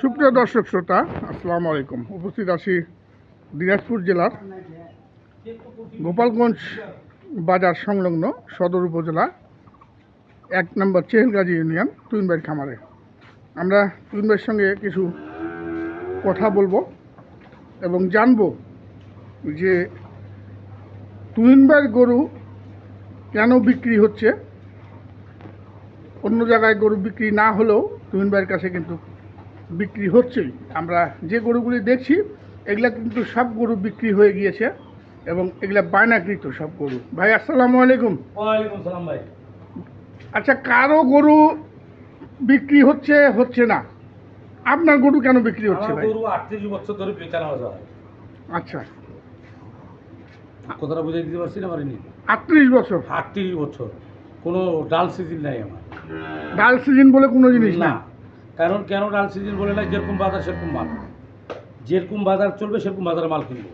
সুপ্রিয় দর্শক শ্রোতা, আসসালামু আলাইকুম। উপস্থিত আছি দিনাজপুর জেলার গোপালগঞ্জ বাজার সংলগ্ন সদর উপজেলা এক নম্বর চেহেলগাজী ইউনিয়ন তুইনবাইয়ের খামারে। আমরা তুইনবাইয়ের সঙ্গে কিছু কথা বলব এবং জানব যে তুইনবাইয়ের গরু কেন বিক্রি হচ্ছে। অন্য জায়গায় গরু বিক্রি না হলেও তুহিন ভাইয়ের কাছে কিন্তু বিক্রি হচ্ছেই। আমরা যে গরুগুলি দেখছি এগুলা কিন্তু সব গরু বিক্রি হয়ে গিয়েছে এবং এগুলা বায়নাকৃত সব গরু। ভাই আসসালামু আলাইকুম। ওয়ালাইকুম সালাম ভাই। আচ্ছা কারও গরু বিক্রি হচ্ছে হচ্ছে না? আপনার গরু কেন বিক্রি হচ্ছে ভাই? গরু আটত্রিশ বছর ধরে আচ্ছা। কথাটা বুঝাই দিতে পারছি না পারিনি? আটত্রিশ বছর? আটত্রিশ বছর। কোনো ডাল সিজন নাই আমার। ডাল সিজন বলে কোনো জিনিস না। কারণ কেন ডাল সিজন বলে না যেরকম বাজার সেরকম মাল। যেরকম বাজার চলবে সেরকম বাজারে মাল কিনবো।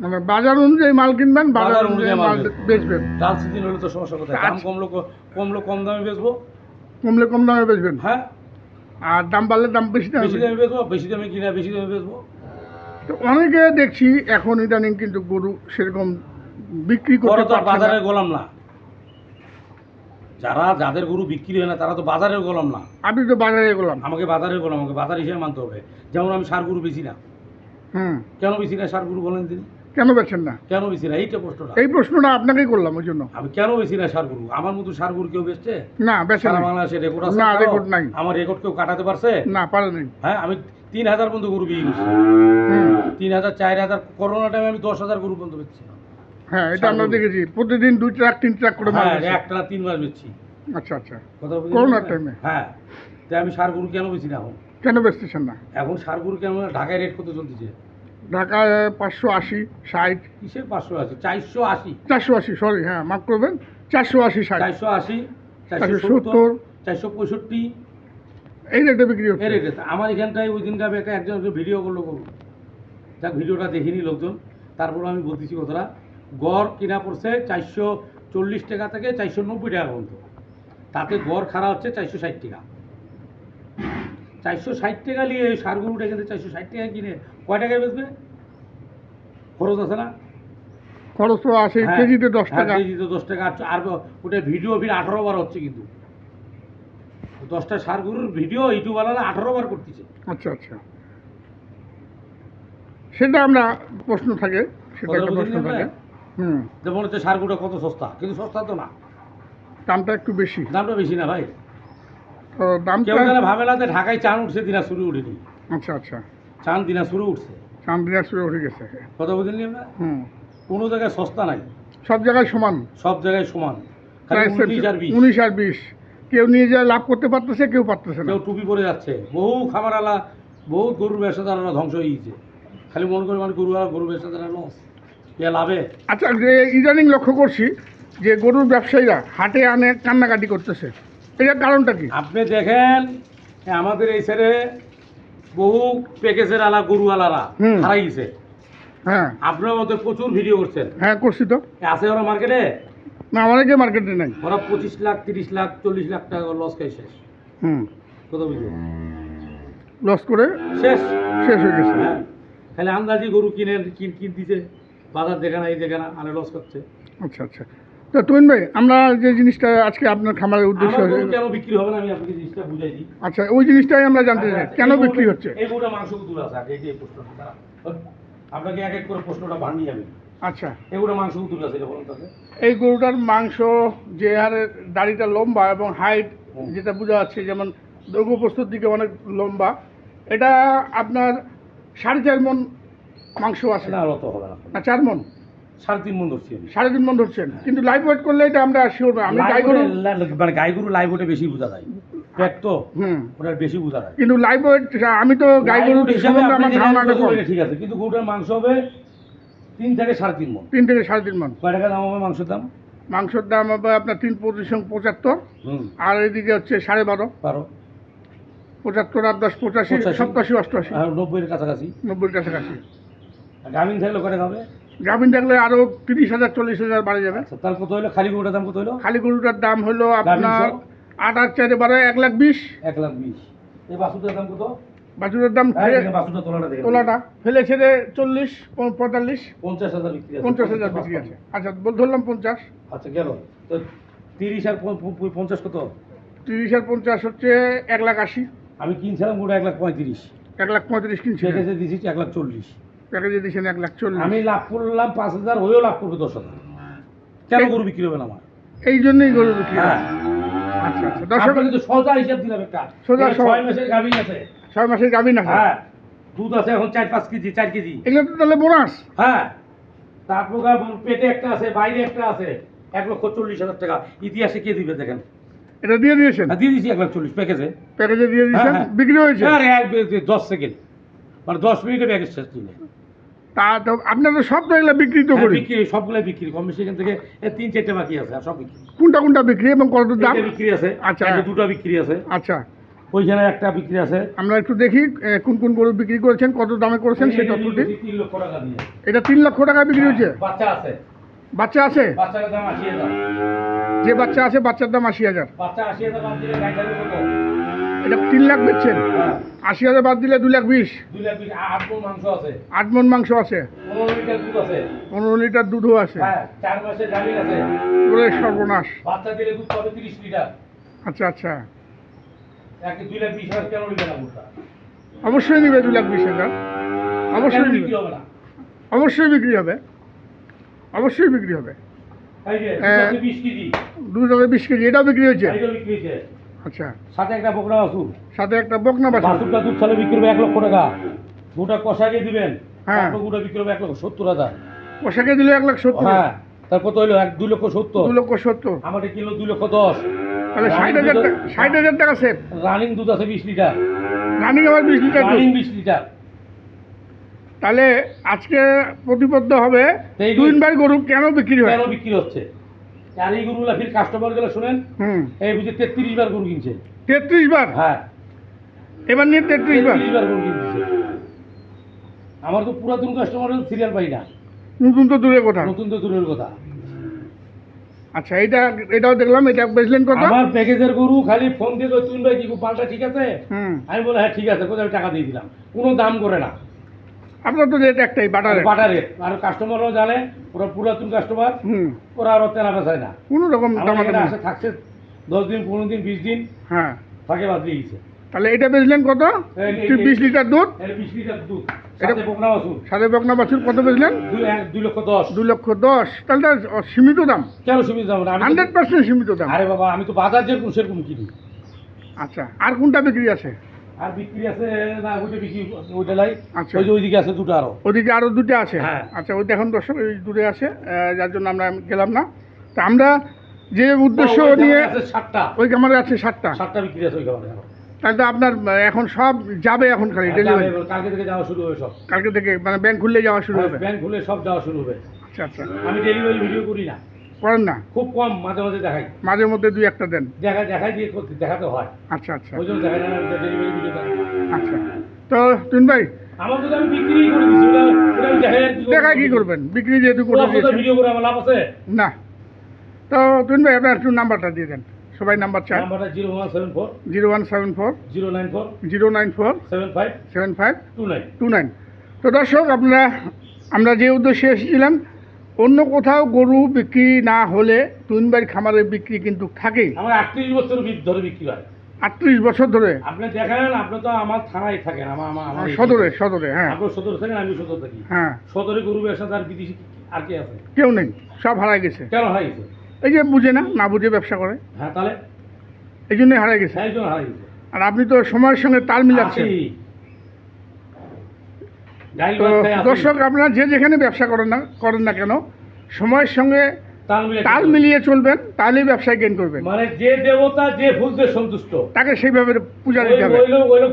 মানে বাজার অনুযায়ী মাল কিনবেন বাজার বাজার অনুযায়ী মাল বেচবেন। ডাল সিজন হলে তো সমস্যা কোথায়? দাম। কমলো কমলো কম দামে বেচবো। কমলে কম দামে বেচবেন? হ্যাঁ। আর দাম বাড়লে দাম বেশি দামে বেশি দামে বেচবো বেশি দামে কিনা বেশি দামে বেচবো। তো অনেকে দেখছি এখন ইদানিং কিন্তু গরু সেরকম বিক্রি বড় করতে না। গোলাম না। যারা যাদের গরু বিক্রি হয় না তারা তো বাজারের গোলাম না। আপনি তো বাজারে গেলাম। আমাকে বাজারের গোলাম আমাকে বাজার হিসেবে মানতে হবে। যেমন আমি সার গরু বেশি না। হুম। কেন বেশি না সার গরু বলেন তিনি? কেন বেছেন না? কেন বেশি না? এইটা প্রশ্নটা। এই প্রশ্নটা আপনাকেই করলাম ওই জন্য। আমি কেন বেশি না সার গরু? আমার মতো সার গরু কেউ বেচছে? না বেছেন না। বাংলাদেশে রেকর্ড আছে না, কারও? record নাই। আমার রেকর্ড কেউ কাটাতে পারছে? না পারেনি হ্যাঁ আমি তিন হাজার পর্যন্ত গরু বিক্রি করছি। তিন হাজার চার হাজার করোনা টাইমে আমি দশ হাজার গরু পর্যন্ত বেচছি। হ্যাঁ এটা আমরা দেখেছি। প্রতিদিন দুই ট্রাক তিন ট্রাক করে মাল হ্যাঁ মাস বেচছি। আচ্ছা আচ্ছা। কথা? করোনার টাইমে? হ্যাঁ তাই আমি সার গরু কেন বেশি না এখন? কেন বেচতেছেন না? এখন সার গরু কেন ঢাকায় রেট কত চলতেছে? ঢাকায় পাঁচশো আশি ষাট। কিসের পাঁচশো আছে চারশো আশি। চারশো আশি সরি হ্যাঁ মাফ করবেন। চারশো আশি ষাট। চারশো আশি চারশো সত্তর চারশো পঁয়ষট্টি। এই রেটে বিক্রি হচ্ছে। রেটে আমার এখানটায় ওই দিনকে আমি একটা একজন ভিডিও করল। করব যাক ভিডিওটা দেখিনি লোকজন। তারপর আমি বলতেছি কথাটা। গড় কিনা পড়ছে চারশো চল্লিশ টাকা থেকে চারশো নব্বই টাকা পর্যন্ত। তাতে গড় খাড়া হচ্ছে চারশো ষাট টাকা। চারশো ষাট টাকা নিয়ে এই সার গরুটা কিন্তু চারশো ষাট টাকা কিনে কয় টাকায় বেচবে? খরচ আছে না? খরচ তো আছে হ্যাঁ, কেজিতে দশ হ্যাঁ, টাকা। কেজিতে দশ টাকা। আর- আর ওটা ভিডিও ফির আঠারো বার হচ্ছে কিন্তু। দশটা সার গরুর ভিডিও ইউটিউবওয়ালারা আঠারো বার করতেছে। আচ্ছা আচ্ছা। সেটা আমরা প্রশ্ন থাকে সেটা একটা প্রশ্ন থাকে। না? হুম। যেমন হচ্ছে সার গরুটা কত সস্তা কিন্তু সস্তা তো না। দামটা একটু বেশি। দামটা বেশি না ভাই। তো দামটা কেউ যেন ভাবে না যে ঢাকায় চান উঠছে দিনাজপুরে উঠেনি। আচ্ছা আচ্ছা। চান দিনাজপুরে উঠছে। চান্দিনাজপুরে উঠে গেছে। কথা বুঝলেন আমরা হুম। কোনো জায়গায় সস্তা নাই। সব জায়গায় সমান। সব জায়গায় সমান। উনিশ আর বিশ। কেউ নিয়ে যায় লাভ করতে পারতেছে কেউ পারতেছে না। কেউ টুপি পরে যাচ্ছে। বহু খামারালা বহু গরুর ব্যবসাদাররা ধ্বংস হয়ে গেছে খালি মনে করে মানে গরুওয়ালা গরু ব্যবসাদারা লস লাভে? আচ্ছা যে ইদানিং লক্ষ্য করছি যে গরুর ব্যবসায়ীরা হাটে আনে কান্নাকাটি করতেছে। এটার কারণটা কি? আপনি দেখেন আমাদের এই ছেড়ে বহু প্যাকেজের আলা গরুওয়ালারা হুম। হারাই গেছে। হ্যাঁ। আপনার মধ্যে প্রচুর ভিডিও করছেন। হ্যাঁ করছি তো। আছে ওরা মার্কেটে না অনেকে মার্কেটে নেই। ওরা পঁচিশ লাখ তিরিশ লাখ চল্লিশ লাখ টাকা লস খাই শেষ। হুম। লস করে শেষ। শেষ হয়ে গেছে। হ্যাঁ। খালি আন্দাজি গরু কিনে কিন কিন দিছে বাজার দেখে না এই দেখে না আরে লস করছে। আচ্ছা আচ্ছা। তো তুমিন ভাই আমরা যে জিনিসটা আজকে আপনার খামারের উদ্দেশ্য কেন বিক্রি হবে না আমি আপনাকে জিনিসটা বুঝাই দিই। আচ্ছা ওই জিনিসটাই আমরা জানতে চাই। কেন বিক্রি হচ্ছে? এই গরুটা মাংস দূর আছে আগে এই প্রশ্নটা আপনাকে এক এক করে প্রশ্নটা ভাঙিয়ে যাবে আচ্ছা। এগুলো মাংস আছে বলুন তাকে এই গরুটার মাংস যে হারে দাড়িটা লম্বা এবং হাইট যেটা বোঝা যাচ্ছে যেমন দৈর্ঘ্য প্রস্তুত দিকে অনেক লম্বা এটা আপনার সাড়ে চার মন মাংস আছে। না অত হবে না। না চার মন। সাড়ে তিন মন ধরছি সাড়ে তিন মন ধরছেন। কিন্তু লাইভ ওয়েট করলে এটা আমরা শিওর না। আমি গাই গরু মানে গাই গরু লাইভ ওটে বেশি বোঝা যায়। পেট তো হুম। ওটা বেশি বোঝা যায়। কিন্তু লাইভ ওয়েট আমি তো গাই গরু হিসাবে আমার যেটা ধারণাটা কম। ঠিক আছে। কিন্তু গরুটার মাংস হবে তিন থেকে সাড়ে তিন মন। তিন থেকে সাড়ে তিন মন। কয় টাকা দাম হবে মাংসের দাম? মাংসের দাম হবে আপনার তিন পঁচিশ পঁচাত্তর। হুম। আর এদিকে হচ্ছে সাড়ে বারো। বারো। পঁচাত্তর আর দশ পঁচাশি। সপ্তাশি অষ্টআশি। নব্বইয়ের কাছাকাছি। নব্বইয়ের কাছাকাছি। গ্রামীণ থাকলে টাকা হবে? গ্রামীণ থাকলে আরও তিরিশ হাজার চল্লিশ হাজার বাড়ে যাবে। আচ্ছা তার কত হলো? খালি গরুটার দাম কত হলো? খালি গরুটার দাম হলো আপনার আট আট চারে বারো এক লাখ বিশ। এক লাখ বিশ। এই বাসুটার দাম কত? বাছুরের দাম তোলাটা ফেলে ছেড়ে চল্লিশ পঁয়তাল্লিশ। পঞ্চাশ হাজার বিক্রি আছে। পঞ্চাশ হাজার বিক্রি আছে। আচ্ছা বল ধরলাম পঞ্চাশ। আচ্ছা গেল। তো তিরিশ আর পঞ্চাশ কত? তিরিশ আর পঞ্চাশ হচ্ছে এক লাখ আশি। আমি কিনছিলাম গোটা এক লাখ পঁয়ত্রিশ। এক লাখ পঁয়ত্রিশ কিনছি দিয়েছি এক লাখ চল্লিশ। প্যাকেজে দিয়েছেন এক লাখ চল্লিশ। আমি লাভ করলাম পাঁচ হাজার হয়েও লাভ করবে দশ হাজার। কেন গরু বিক্রি হবে না আমার? এই জন্যই গরু বিক্রি হ্যাঁ। আচ্ছা আচ্ছা। দর্শক আপনাকে সোজা হিসাব দিলাম একটা। সোজা ছয় মাসের গাভিন আছে। ছয় মাসের গাভিন আছে হ্যাঁ। দুধ আছে এখন চার পাঁচ কেজি চার কেজি। এগুলো তো তাহলে বোনাস। হ্যাঁ। তারপর পেটে একটা আছে বাইরে একটা আছে। এক লক্ষ চল্লিশ হাজার টাকা। ইতিহাসে কে দিবে দেখেন? এটা দিয়ে দিয়েছেন? হ্যাঁ, দিয়ে দিয়েছি এক লাখ চল্লিশ প্যাকেজে। প্যাকেজে দিয়ে দিয়েছেন? হ্যাঁ, হ্যাঁ। বিক্রি হয়েছে? আর এক দশ সেকেন্ড মানে দশ মিনিটে প্যাকেজ শেষ তা তো আপনার তো সব তো এগুলো বিক্রি তো হ্যাঁ, করি। বিক্রি সবগুলাই বিক্রি। কম বেশি এখান থেকে তিন চারটে বাকি আছে আর সব বিক্রি। কোনটা কোনটা বিক্রি এবং কত দাম? বিক্রি আছে আচ্ছা। দুটো বিক্রি আছে। আচ্ছা। ওইখানে একটা বিক্রি আছে। আমরা একটু দেখি কোন কোন গরু বিক্রি করেছেন কত দামে করেছেন সেই তথ্যটি তিন লক্ষ টাকা দিয়ে। এটা তিন লক্ষ টাকা বিক্রি হচ্ছে? বাচ্চা আছে। বাচ্চা আছে? বাচ্চার দাম আশি হাজার। যে বাচ্চা আছে বাচ্চার দাম আশি হাজার। বাচ্চা আশি হাজার এটা তিন লাখ বেচছেন। হ্যাঁ আশি হাজার বাদ দিলে দুই লাখ বিশ। আট মণ মাংস আছে। মন মাংস আছে। পনেরো লিটার দুধও আছে। হ্যাঁ আছে। পুরো সর্বনাশ। আচ্ছা আচ্ছা? অবশ্যই নিবে দুই লাখ বিশ হাজার। অবশ্যই নিবে। বিক্রি হবে না? অবশ্যই বিক্রি হবে। অবশ্যই বিক্রি হবে। হ্যাঁ। আছে বিশ কেজি। এটাও বিক্রি হয়েছে। আচ্ছা। সাথে একটা বকরা বাছুর। সাথে একটা বকনা বাছুরটা দুধ ছাড়া বিক্রি হবে এক লক্ষ টাকা। গোটা কষাকে দিবেন। হ্যাঁ। গোটা বিক্রি হবে এক লক্ষ সত্তর হাজার। দিলে এক লাখ সত্তর। হ্যাঁ তার কত হইল? এক দুই লক্ষ সত্তর। দু লক্ষ সত্তর। আমাদের কিলো দুই লক্ষ দশ। তাহলে ষাট হাজার ষাট হাজার টাকা সেভ রানিং দুধ আছে বিশ লিটার। রানিং আবার বিশ লিটার দুধ। রানিং বিশ লিটার। তাহলে আজকে প্রতিবদ্ধ হবে দুই গরু কেন বিক্রি হয়? কেন বিক্রি হচ্ছে? আর এই গরুগুলা ফির কাস্টমারগুলো শুনেন এই বুঝে তেত্রিশ বার গরু কিনছে। তেত্রিশ বার? হ্যাঁ। এবার নিয়ে তেত্রিশ বার? বার গরু কিনছে। আমার তো পুরাতন কাস্টমার সিরিয়াল পাই না। নতুন তো দূরের কথা। নতুন তো দূরের কথা। আচ্ছা এটা এটাও দেখলাম এটা বেচলেন কত? আমার প্যাকেজের গরু খালি ফোন দিয়ে তুই ভাই কি পাল্টা ঠিক আছে? আমি বলে হ্যাঁ ঠিক আছে কোথায় টাকা দিয়ে দিলাম। কোনো দাম করে না। আপনার তো রেট একটাই বাটার বাটারে আর কাস্টমারও জানে ওরা পুরাতন কাস্টমার হুম। ওরা আরও তেনা বেচায় না। কোনো রকম। আসে থাকছে দশ দিন পনেরো দিন বিশ দিন হ্যাঁ। থাকে বাদ দিয়ে গেছে তাহলে এটা বেচলেন কত? বিশ লিটার দুধ? বিশ লিটার দুধ। সাড়ে বকনা বাছুর। কত বেচলেন? দুই লক্ষ দশ। দুই লক্ষ দশ। তাহলে সীমিত দাম? কেন সুবিধা দাম? হান্ড্রেড পার্সেন্ট সীমিত দাম। আরে বাবা আমি তো বাজার যেরকম সেরকম কিনি। আচ্ছা আর কোনটা বিক্রি আছে? আর বিক্রি আছে না ওইটা বিক্রি ওইটা লাই আচ্ছা। ওই যে ওইদিকে আছে দুটো আরও। আরও দুটো আছে? হ্যাঁ। আচ্ছা ওইটা এখন দর্শক ওই দূরে আছে যার জন্য আমরা গেলাম না। তা আমরা যে উদ্দেশ্য নিয়ে সাতটা। ওই ক্যামেরা আছে সাতটা। সাতটা বিক্রি আছে ওই তাহলে তো আপনার এখন সব যাবে এখন খালি ডেলিভারি কালকে থেকে যাওয়া শুরু হবে সব। কালকে থেকে মানে ব্যাংক খুললে যাওয়া শুরু হবে? ব্যাংক খুলে সব যাওয়া শুরু হবে। আচ্ছা আচ্ছা। আমি ডেলিভারি ভিডিও করি না। করেন না? খুব কম মাঝে মাঝে দেখাই। মাঝে মধ্যে দুই একটা দেন? দেখা দেখাই দিয়ে দেখাতে হয়। আচ্ছা আচ্ছা। ওই জন্য না। আচ্ছা। তো তুন ভাই আমার তো আমি বিক্রি করে দিচ্ছি ওটা ওটা আমি দেখাই আর কি করব? দেখা কি করবেন? বিক্রি যেহেতু করে দিয়েছেন। ভিডিও করে আমার লাভ আছে? না। তো তুন ভাই আপনার একটু নাম্বারটা দিয়ে দেন। সবাই নাম্বার চান। নাম্বারটা zero one seven four. Zero one seven four. Zero nine four. Zero nine four. Seven five. Seven five. Two nine. Two nine. তো দর্শক আপনারা আমরা যে উদ্দেশ্যে এসেছিলাম অন্য কোথাও গরু বিক্রি না হলে তুইনবাড়ি খামারের বিক্রি কিন্তু থাকেই। আমার আটত্রিশ বছর ধরে বিক্রি হয়। আটত্রিশ বছর ধরে? আপনি দেখেন আপনি তো আমার থানায় থাকেন আমার আমার আমার সদরে সদরে হ্যাঁ। সদর থাকেন আমি সদর থাকি। হ্যাঁ। সদরে গরু ব্যবসা আর বিদেশি আর কে আছে? কেউ নেই সব হারাই গেছে। কেন হারাই গেছে? এই যে বুঝে না না বুঝে ব্যবসা করে। হ্যাঁ তাহলে? এই জন্যই হারাই গেছে। সেই জন্য হারাই গেছে। আর আপনি তো সময়ের সঙ্গে তাল মিলাচ্ছেন আছি। ডাইল তো ভাত খাই আছি। দর্শক আপনারা যে যেখানে ব্যবসা করেন না করেন না কেন সময়ের সঙ্গে তাল মিলে মিলিয়ে চলবেন তাহলেই ব্যবসায় গেন করবেন। মানে যে দেবতা যে ফুলতে সন্তুষ্ট। তাকে সেইভাবে পূজা দিতে হবে।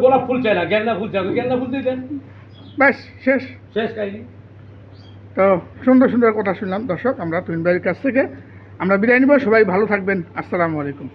গোলাপ ফুল চাই না গেন্দা ফুল চাই গেন্দা ফুল দিয়ে দেন। ব্যাস শেষ। শেষ কাহিনী। তো সুন্দর সুন্দর কথা শুনলাম। দর্শক আমরা তুহিন ভাইয়ের কাছ থেকে আমরা বিদায় নিব। সবাই ভালো থাকবেন। আসসালামু আলাইকুম।